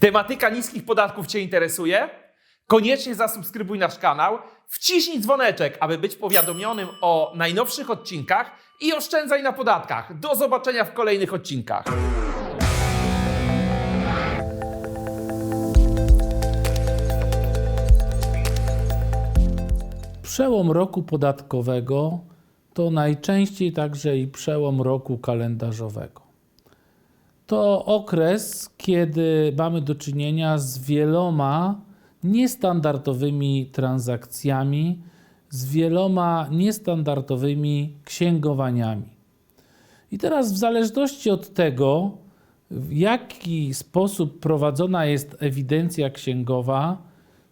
Tematyka niskich podatków Cię interesuje? Koniecznie zasubskrybuj nasz kanał, wciśnij dzwoneczek, aby być powiadomionym o najnowszych odcinkach i oszczędzaj na podatkach. Do zobaczenia w kolejnych odcinkach. Przełom roku podatkowego to najczęściej także i przełom roku kalendarzowego. To okres, kiedy mamy do czynienia z wieloma niestandardowymi transakcjami, z wieloma niestandardowymi księgowaniami. I teraz, w zależności od tego, w jaki sposób prowadzona jest ewidencja księgowa,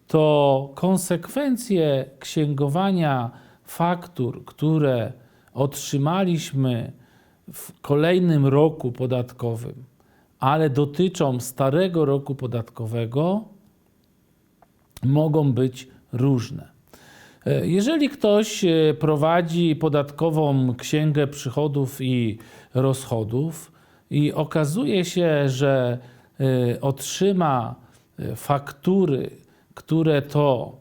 to konsekwencje księgowania faktur, które otrzymaliśmy w kolejnym roku podatkowym, ale dotyczą starego roku podatkowego, mogą być różne. E, Jeżeli ktoś e, prowadzi podatkową księgę przychodów i rozchodów i okazuje się, że e, otrzyma faktury, które to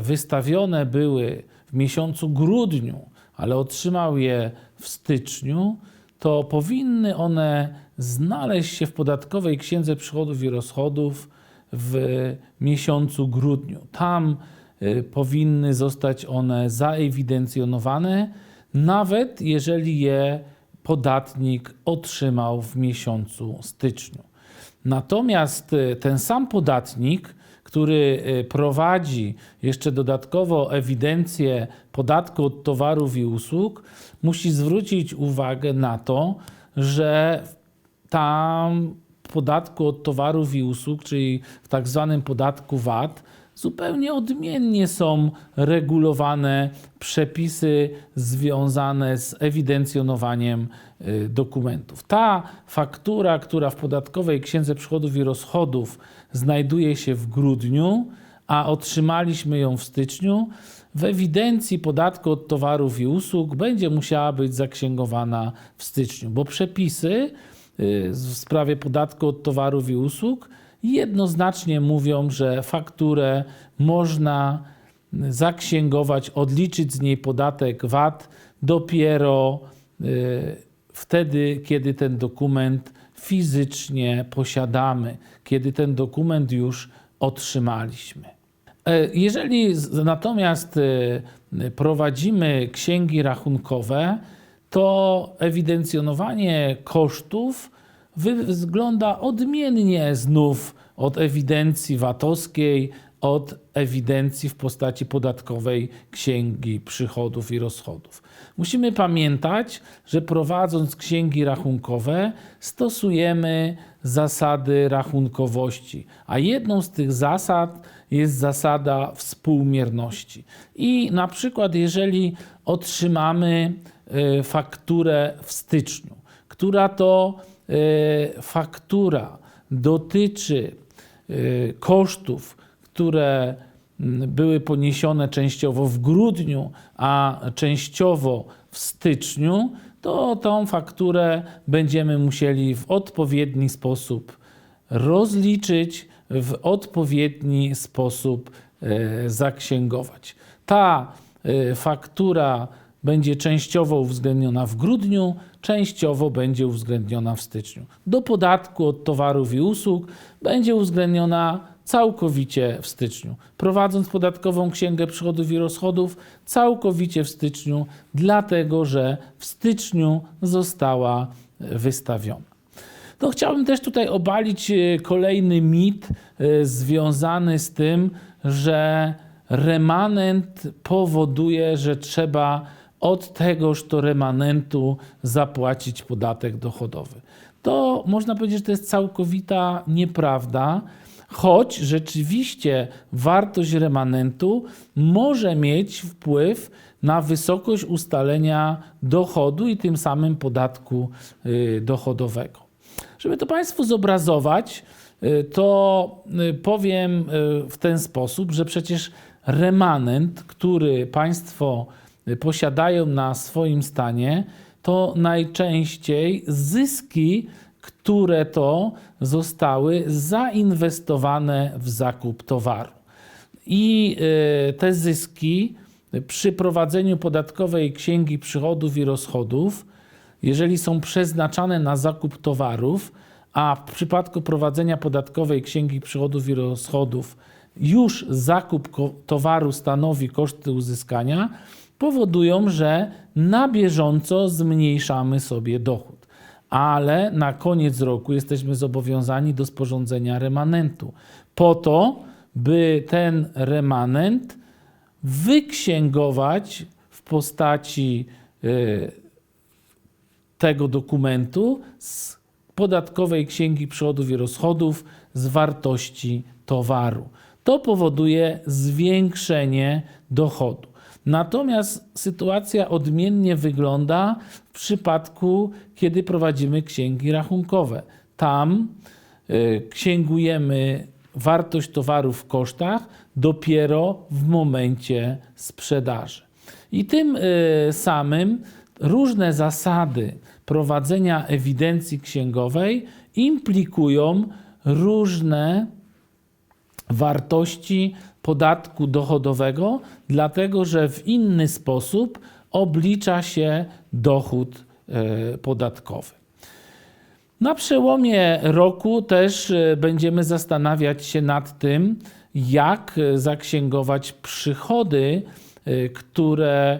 wystawione były w miesiącu grudniu, ale otrzymał je w styczniu, to powinny one znaleźć się w podatkowej księdze przychodów i rozchodów w miesiącu grudniu. Tam y, powinny zostać one zaewidencjonowane, nawet jeżeli je podatnik otrzymał w miesiącu styczniu. Natomiast y, ten sam podatnik, który y, prowadzi jeszcze dodatkowo ewidencję podatku od towarów i usług, musi zwrócić uwagę na to, że tam podatku od towarów i usług, czyli w tak zwanym podatku VAT, zupełnie odmiennie są regulowane przepisy związane z ewidencjonowaniem y, dokumentów. Ta faktura, która w podatkowej księdze przychodów i rozchodów znajduje się w grudniu, a otrzymaliśmy ją w styczniu, w ewidencji podatku od towarów i usług będzie musiała być zaksięgowana w styczniu, bo przepisy y, w sprawie podatku od towarów i usług jednoznacznie mówią, że fakturę można zaksięgować, odliczyć z niej podatek VAT dopiero y, wtedy, kiedy ten dokument fizycznie posiadamy, kiedy ten dokument już otrzymaliśmy. E, Jeżeli natomiast e, prowadzimy księgi rachunkowe, to ewidencjonowanie kosztów wygląda odmiennie znów od ewidencji VAT-owskiej, od ewidencji w postaci podatkowej księgi przychodów i rozchodów. Musimy pamiętać, że prowadząc księgi rachunkowe, stosujemy zasady rachunkowości, a jedną z tych zasad jest zasada współmierności. I na przykład, jeżeli otrzymamy e, fakturę w styczniu, która to faktura dotyczy e, kosztów, które mm, były poniesione częściowo w grudniu, a częściowo w styczniu, to tą fakturę będziemy musieli w odpowiedni sposób rozliczyć, w odpowiedni sposób e, zaksięgować. Ta faktura będzie częściowo uwzględniona w grudniu, częściowo będzie uwzględniona w styczniu. Do podatku od towarów i usług będzie uwzględniona całkowicie w styczniu. Prowadząc podatkową księgę przychodów i rozchodów, całkowicie w styczniu, dlatego że w styczniu została wystawiona. To chciałbym też tutaj obalić e, kolejny mit e, związany z tym, że remanent powoduje, że trzeba od tegoż to remanentu zapłacić podatek dochodowy. To można powiedzieć, że to jest całkowita nieprawda, choć rzeczywiście wartość remanentu może mieć wpływ na wysokość ustalenia dochodu i tym samym podatku y, dochodowego. Żeby to Państwu zobrazować, y, to y, powiem w ten sposób, że przecież remanent, który Państwo posiadają na swoim stanie, to najczęściej zyski, które to zostały zainwestowane w zakup towaru. I y, te zyski przy prowadzeniu podatkowej księgi przychodów i rozchodów, jeżeli są przeznaczane na zakup towarów, a w przypadku prowadzenia podatkowej księgi przychodów i rozchodów już zakup towaru stanowi koszty uzyskania, powodują, że na bieżąco zmniejszamy sobie dochód. Ale na koniec roku jesteśmy zobowiązani do sporządzenia remanentu. Po to, by ten remanent wyksięgować w postaci y, tego dokumentu z podatkowej księgi przychodów i rozchodów z wartości towaru. To powoduje zwiększenie dochodu. Natomiast sytuacja odmiennie wygląda w przypadku, kiedy prowadzimy księgi rachunkowe. Tam y, księgujemy wartość towaru w kosztach dopiero w momencie sprzedaży. I tym y, samym różne zasady prowadzenia ewidencji księgowej implikują różne wartości podatku dochodowego, dlatego że w inny sposób oblicza się dochód e, podatkowy. Na przełomie roku też e, będziemy zastanawiać się nad tym, jak zaksięgować przychody, e, które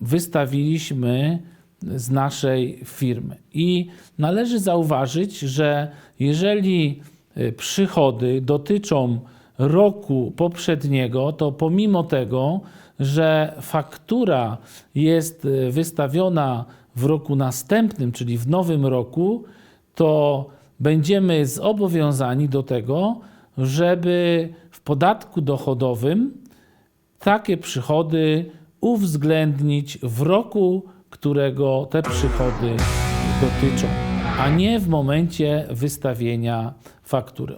wystawiliśmy z naszej firmy. I należy zauważyć, że jeżeli przychody dotyczą roku poprzedniego, to pomimo tego, że faktura jest y, wystawiona w roku następnym, czyli w nowym roku, to będziemy zobowiązani do tego, żeby w podatku dochodowym takie przychody uwzględnić w roku, którego te przychody dotyczą, a nie w momencie wystawienia faktury.